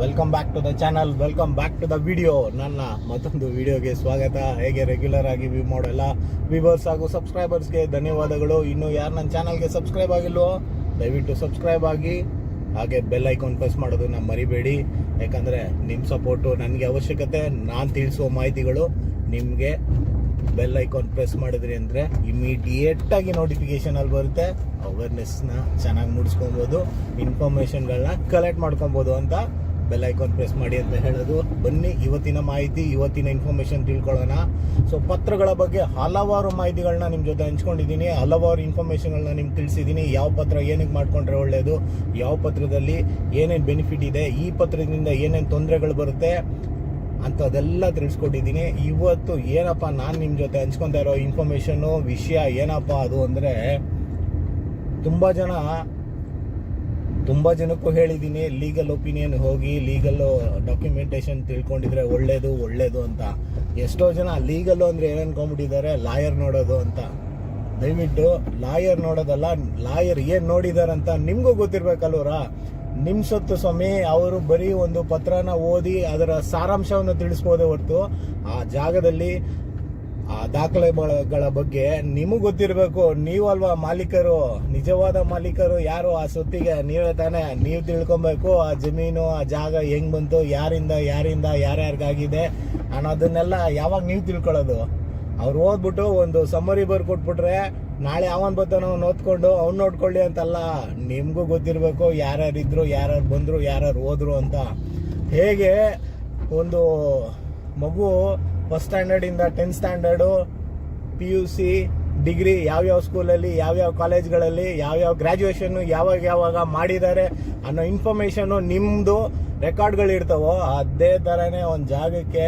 Welcome back to the channel welcome back to the video ನನ್ನ ಮತ್ತೊಂದು ವಿಡಿಯೋಗೆ ಸ್ವಾಗತ. ಹೇಗೆ ರೆಗ್ಯುಲರ್ ಆಗಿ ವ್ಯೂ ಮಾಡೋಲ್ಲ? ವ್ಯೂವರ್ಸ್ ಹಾಗೂ ಸಬ್ಸ್ಕ್ರೈಬರ್ಸ್ಗೆ ಧನ್ಯವಾದಗಳು. ಇನ್ನು ಯಾರು ನನ್ನ ಚಾನಲ್ಗೆ ಸಬ್ಸ್ಕ್ರೈಬ್ ಆಗಿಲ್ವೋ, ದಯವಿಟ್ಟು ಸಬ್ಸ್ಕ್ರೈಬ್ ಆಗಿ. ಹಾಗೆ ಬೆಲ್ ಐಕಾನ್ ಪ್ರೆಸ್ ಮಾಡೋದನ್ನ ಮರಿಬೇಡಿ. ಯಾಕಂದರೆ ನಿಮ್ಮ ಸಪೋರ್ಟು ನನಗೆ ಅವಶ್ಯಕತೆ, ನಾನು ತಿಳಿಸುವ ಮಾಹಿತಿಗಳು ನಿಮಗೆ ಬೆಲ್ ಐಕಾನ್ ಪ್ರೆಸ್ ಮಾಡಿದ್ರಿ ಅಂದರೆ ಇಮಿಡಿಯೇಟಾಗಿ ನೋಟಿಫಿಕೇಷನಲ್ಲಿ ಬರುತ್ತೆ. ಅವೇರ್ನೆಸ್ನ ಚೆನ್ನಾಗಿ ಮೂಡಿಸ್ಕೊಬೋದು. ಇನ್ಫಾರ್ಮೇಷನ್ಗಳನ್ನ ಕಲೆಕ್ಟ್ ಮಾಡ್ಕೊಬೋದು ಅಂತ ಬೆಲ್ ಐಕಾನ್ ಪ್ರೆಸ್ ಮಾಡಿ ಅಂತ ಹೇಳೋದು. ಬನ್ನಿ, ಇವತ್ತಿನ ಮಾಹಿತಿ, ಇವತ್ತಿನ ಇನ್ಫಾರ್ಮೇಷನ್ ತಿಳ್ಕೊಳ್ಳೋಣ. ಸೊ ಪತ್ರಗಳ ಬಗ್ಗೆ ಹಲವಾರು ಮಾಹಿತಿಗಳನ್ನ ನಿಮ್ಮ ಜೊತೆ ಹಂಚ್ಕೊಂಡಿದ್ದೀನಿ. ಹಲವಾರು ಇನ್ಫಾರ್ಮೇಷನ್ಗಳನ್ನ ನಿಮ್ಗೆ ತಿಳಿಸಿದ್ದೀನಿ. ಯಾವ ಪತ್ರ ಏನಕ್ಕೆ ಮಾಡ್ಕೊಂಡ್ರೆ ಒಳ್ಳೆಯದು ಯಾವ ಪತ್ರದಲ್ಲಿ ಏನೇನು ಬೆನಿಫಿಟ್ ಇದೆ, ಈ ಪತ್ರದಿಂದ ಏನೇನು ತೊಂದರೆಗಳು ಬರುತ್ತೆ ಅಂಥದ್ದೆಲ್ಲ ತಿಳಿಸ್ಕೊಟ್ಟಿದ್ದೀನಿ. ಇವತ್ತು ಏನಪ್ಪ ನಾನು ನಿಮ್ಮ ಜೊತೆ ಹಂಚ್ಕೊತಾ ಇರೋ ಇನ್ಫಾರ್ಮೇಷನ್ನು ವಿಷಯ ಏನಪ್ಪ ಅದು ಅಂದರೆ, ತುಂಬ ಜನ ತುಂಬ ಜನಕ್ಕೂ ಹೇಳಿದ್ದೀನಿ ಲೀಗಲ್ ಒಪಿನಿಯನ್ ಹೋಗಿ ಲೀಗಲ್ ಡಾಕ್ಯುಮೆಂಟೇಶನ್ ತಿಳ್ಕೊಂಡಿದ್ರೆ ಒಳ್ಳೇದು ಒಳ್ಳೇದು ಅಂತ. ಎಷ್ಟೋ ಜನ ಲೀಗಲ್ ಅಂದರೆ ಏನು ಅನ್ಕೊಂಡ್ಬಿಟ್ಟಿದ್ದಾರೆ ಲಾಯರ್ ನೋಡೋದು ಅಂತ. ದಯವಿಟ್ಟು ಲಾಯರ್ ನೋಡೋದಲ್ಲ ಲಾಯರ್ ಏನು ನೋಡಿದಾರಂತ ನಿಮಗೂ ಗೊತ್ತಿರ್ಬೇಕಲ್ವರ? ನಿಮ್ಮ ಸೊತ್ತು ಸ್ವಾಮಿ, ಅವರು ಬರೀ ಒಂದು ಪತ್ರನ ಓದಿ ಅದರ ಸಾರಾಂಶವನ್ನು ತಿಳಿಸ್ಬೋದೇ ಹೊರತು, ಆ ಜಾಗದಲ್ಲಿ ಆ ದಾಖಲೆಗಳ ಬಗ್ಗೆ ನಿಮಗೆ ಗೊತ್ತಿರಬೇಕು. ನೀವಲ್ವಾ ಮಾಲೀಕರು? ನಿಜವಾದ ಮಾಲೀಕರು ಯಾರು? ಆ ಸೊತ್ತಿಗೆ ನೀವೇ ತಾನೇ. ನೀವು ತಿಳ್ಕೊಬೇಕು ಆ ಜಮೀನು, ಆ ಜಾಗ ಹೆಂಗ್ ಬಂತು, ಯಾರಿಂದ ಯಾರಿಂದ, ಯಾರ್ಯಾರಿಗಾಗಿದೆ ಅನ್ನೋದನ್ನೆಲ್ಲ ಯಾವಾಗ ನೀವು ತಿಳ್ಕೊಳ್ಳೋದು. ಅವ್ರು ಓದ್ಬಿಟ್ಟು ಒಂದು ಸಮ್ಮರಿ ಬರ್ ಕೊಟ್ಬಿಟ್ರೆ ನಾಳೆ ಅವನ್ ಬರ್ತಾನೋ ಅವ್ನು ಓದ್ಕೊಂಡು ಅವ್ನು ನೋಡ್ಕೊಳ್ಳಿ ಅಂತಲ್ಲ. ನಿಮಗೂ ಗೊತ್ತಿರಬೇಕು ಯಾರ್ಯಾರಿದ್ರು ಯಾರ್ಯಾರು ಬಂದ್ರು, ಯಾರ್ಯಾರು ಓದ್ರು ಅಂತ. ಹೇಗೆ ಒಂದು ಮಗು first ಸ್ಟ್ಯಾಂಡರ್ಡಿಂದ tenth standard P U C degree ಯಾವ್ಯಾವ ಸ್ಕೂಲಲ್ಲಿ ಯಾವ್ಯಾವ ಕಾಲೇಜ್ಗಳಲ್ಲಿ ಯಾವ್ಯಾವ ಗ್ರ್ಯಾಜುಯೇಷನ್ನು ಯಾವಾಗ ಯಾವಾಗ ಮಾಡಿದ್ದಾರೆ ಅನ್ನೋ ಇನ್ಫಾರ್ಮೇಷನು ನಿಮ್ಮದು ರೆಕಾರ್ಡ್ಗಳಿರ್ತಾವೋ ಅದೇ ಥರನೇ ಒಂದು ಜಾಗಕ್ಕೆ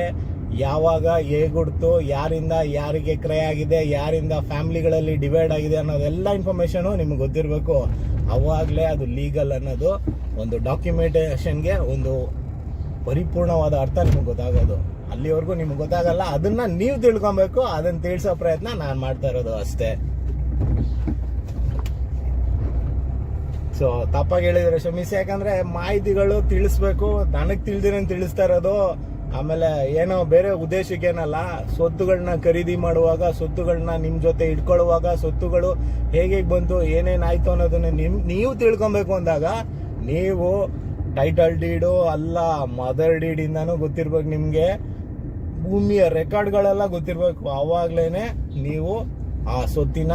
ಯಾವಾಗ ಹೇಗುಡ್ತು, ಯಾರಿಂದ ಯಾರಿಗೆ ಕ್ರಯ ಆಗಿದೆ, ಯಾರಿಂದ ಫ್ಯಾಮಿಲಿಗಳಲ್ಲಿ ಡಿವೈಡ್ ಆಗಿದೆ ಅನ್ನೋದೆಲ್ಲ ಇನ್ಫಾರ್ಮೇಷನು ನಿಮ್ಗೆ ಗೊತ್ತಿರಬೇಕು. ಅವಾಗಲೇ ಅದು ಲೀಗಲ್ ಅನ್ನೋದು ಒಂದು ಡಾಕ್ಯುಮೆಂಟೇಷನ್ಗೆ ಒಂದು ಪರಿಪೂರ್ಣವಾದ ಅರ್ಥ ನಿಮ್ಗೆ ಗೊತ್ತಾಗೋದು. ಅಲ್ಲಿವರೆಗೂ ನಿಮ್ಗೆ ಗೊತ್ತಾಗಲ್ಲ, ಅದನ್ನ ನೀವು ತಿಳ್ಕೊಬೇಕು, ಅದನ್ನ ತಿಳಿಸೋ ಪ್ರಯತ್ನ ನಾನು ಮಾಡ್ತಾ ಇರೋದು ಅಷ್ಟೇ. ಸೊ ತಪ್ಪಾಗಿ ಹೇಳಿದ್ರೆ ಶ್ರಮಿಸಿ ಯಾಕಂದ್ರೆ ಮಾಹಿತಿಗಳು ತಿಳಿಸ್ಬೇಕು, ನನಗೆ ತಿಳಿದಿರೋ ತಿಳಿಸ್ತಾ ಇರೋದು, ಆಮೇಲೆ ಏನೋ ಬೇರೆ ಉದ್ದೇಶಕ್ಕೇನಲ್ಲ ಸ್ವತ್ತುಗಳನ್ನ ಖರೀದಿ ಮಾಡುವಾಗ ಸ್ವತ್ತುಗಳನ್ನ ನಿಮ್ಮ ಜೊತೆ ಇಟ್ಕೊಳ್ಳುವಾಗ, ಸ್ವತ್ತುಗಳು ಹೇಗೆ ಬಂತು, ಏನೇನಾಯ್ತು ಅನ್ನೋದನ್ನ ನಿಮ್, ನೀವು ತಿಳ್ಕೊಬೇಕು ಅಂದಾಗ, ನೀವು ಟೈಟಲ್ ಡೀಡು ಅಲ್ಲ ಮದರ್ ಡೀಡಿಂದನೂ ಗೊತ್ತಿರ್ಬೇಕು ನಿಮಗೆ. ಭೂಮಿಯ ರೆಕಾರ್ಡ್ಗಳೆಲ್ಲ ಗೊತ್ತಿರಬೇಕು. ಆವಾಗ್ಲೇನೆ ನೀವು ಆ ಸೊತ್ತಿನ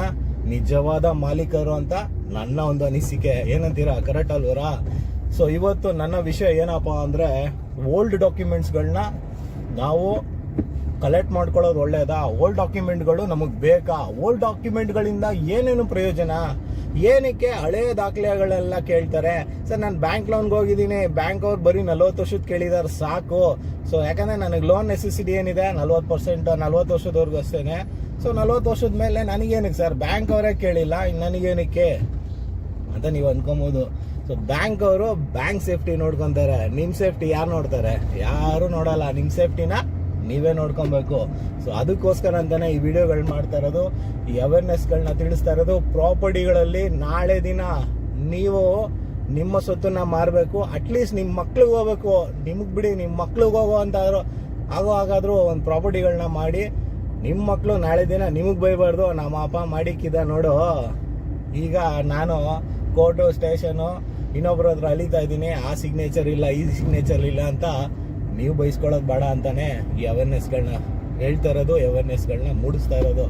ನಿಜವಾದ ಮಾಲೀಕರು ಅಂತ ನನ್ನ ಒಂದು ಅನಿಸಿಕೆ. ಏನಂತೀರಾ? ಕರೆಕ್ಟ್ ಅಲ್ವರಾ? ಸೊ ಇವತ್ತು ನನ್ನ ವಿಷಯ ಏನಪ್ಪ ಅಂದರೆ ಓಲ್ಡ್ ಡಾಕ್ಯುಮೆಂಟ್ಸ್ಗಳನ್ನ ನಾವು ಕಲೆಕ್ಟ್ ಮಾಡ್ಕೊಳ್ಳೋದು ಒಳ್ಳೆಯದಾ ಓಲ್ಡ್ ಡಾಕ್ಯುಮೆಂಟ್ಗಳು ನಮಗೆ ಬೇಕಾ? ಓಲ್ಡ್ ಡಾಕ್ಯುಮೆಂಟ್ಗಳಿಂದ ಏನೇನು ಪ್ರಯೋಜನ? ಏನಕ್ಕೆ ಹಳೆ ದಾಖಲೆಗಳೆಲ್ಲ ಕೇಳ್ತಾರೆ? ಸರ್, ನಾನು ಬ್ಯಾಂಕ್ ಲೋನ್ಗೆ ಹೋಗಿದ್ದೀನಿ. ಬ್ಯಾಂಕ್ ಅವ್ರು ಬರೀ ನಲ್ವತ್ತು ವರ್ಷದ ಕೇಳಿದಾರೆ, ಸಾಕು. ಸೊ ಯಾಕಂದ್ರೆ ನನಗೆ ಲೋನ್ ನೆಸೆಸಿಟಿ ಏನಿದೆ? ನಲ್ವತ್ತು ಪರ್ಸೆಂಟ್ ನಲ್ವತ್ತು ವರ್ಷದವರೆಗೂ ಅಷ್ಟೇ ಸೊ ನಲ್ವತ್ತು ವರ್ಷದ ಮೇಲೆ ನನಗೇನಕ್ಕೆ ಸರ್ ಬ್ಯಾಂಕ್ ಅವರೇ ಕೇಳಿಲ್ಲ ನನಗೇನಕ್ಕೆ? ಅಂತ ನೀವು ಅನ್ಕೊಬೋದು. ಸೊ ಬ್ಯಾಂಕ್ ಅವರು ಬ್ಯಾಂಕ್ ಸೇಫ್ಟಿ ನೋಡ್ಕೊತಾರೆ. ನಿಮ್ಮ ಸೇಫ್ಟಿ ಯಾರು ನೋಡ್ತಾರೆ? ಯಾರು ನೋಡಲ್ಲ. ನಿಮ್ಮ ಸೇಫ್ಟಿನ ನೀವೇ ನೋಡ್ಕೊಬೇಕು. ಸೊ ಅದಕ್ಕೋಸ್ಕರ ಅಂತಾನೆ ಈ ವಿಡಿಯೋಗಳು ಮಾಡ್ತಾ ಇರೋದು, ಈ ಅವೇರ್ನೆಸ್ಗಳನ್ನ ತಿಳಿಸ್ತಾ ಇರೋದು. ಪ್ರಾಪರ್ಟಿಗಳಲ್ಲಿ ನಾಳೆ ದಿನ ನೀವು ನಿಮ್ಮ ಸೊತ್ತನ್ನ ಮಾರಬೇಕು. ಅಟ್ಲೀಸ್ಟ್ ನಿಮ್ಮ ಮಕ್ಳಿಗೆ ಹೋಗ್ಬೇಕು. ನಿಮಗೆ ಬಿಡಿ ನಿಮ್ಮ ಮಕ್ಳಿಗೆ ಹೋಗೋ ಅಂತ ಆಗೋ ಹಾಗಾದ್ರೂ ಒಂದು ಪ್ರಾಪರ್ಟಿಗಳನ್ನ ಮಾಡಿ. ನಿಮ್ಮ ಮಕ್ಕಳು ನಾಳೆ ದಿನ ನಿಮಗೆ ಬೈಬಾರ್ದು. ನಮ್ಮ ಅಪ್ಪ ಮಾಡಿಕ್ಕಿದ ನೋಡು. ಈಗ ನಾನು ಕೋರ್ಟು ಸ್ಟೇಷನು ಇನ್ನೊಬ್ಬರ ಹತ್ರ ಅಳಿತಾ ಇದ್ದೀನಿ. ಆ ಸಿಗ್ನೇಚರ್ ಇಲ್ಲ, ಈ ಸಿಗ್ನೇಚರ್ ಇಲ್ಲ ಅಂತ ನೀವು ಬೈಸ್ಕೊಳ್ಳೋದು ಬೇಡ ಅಂತಾನೆ ಈ ಅವೇರ್ನೆಸ್ಗಳನ್ನ ಹೇಳ್ತಾ ಇರೋದು ಅವೇರ್ನೆಸ್ಗಳನ್ನ ಮೂಡಿಸ್ತಾ ಇರೋದು.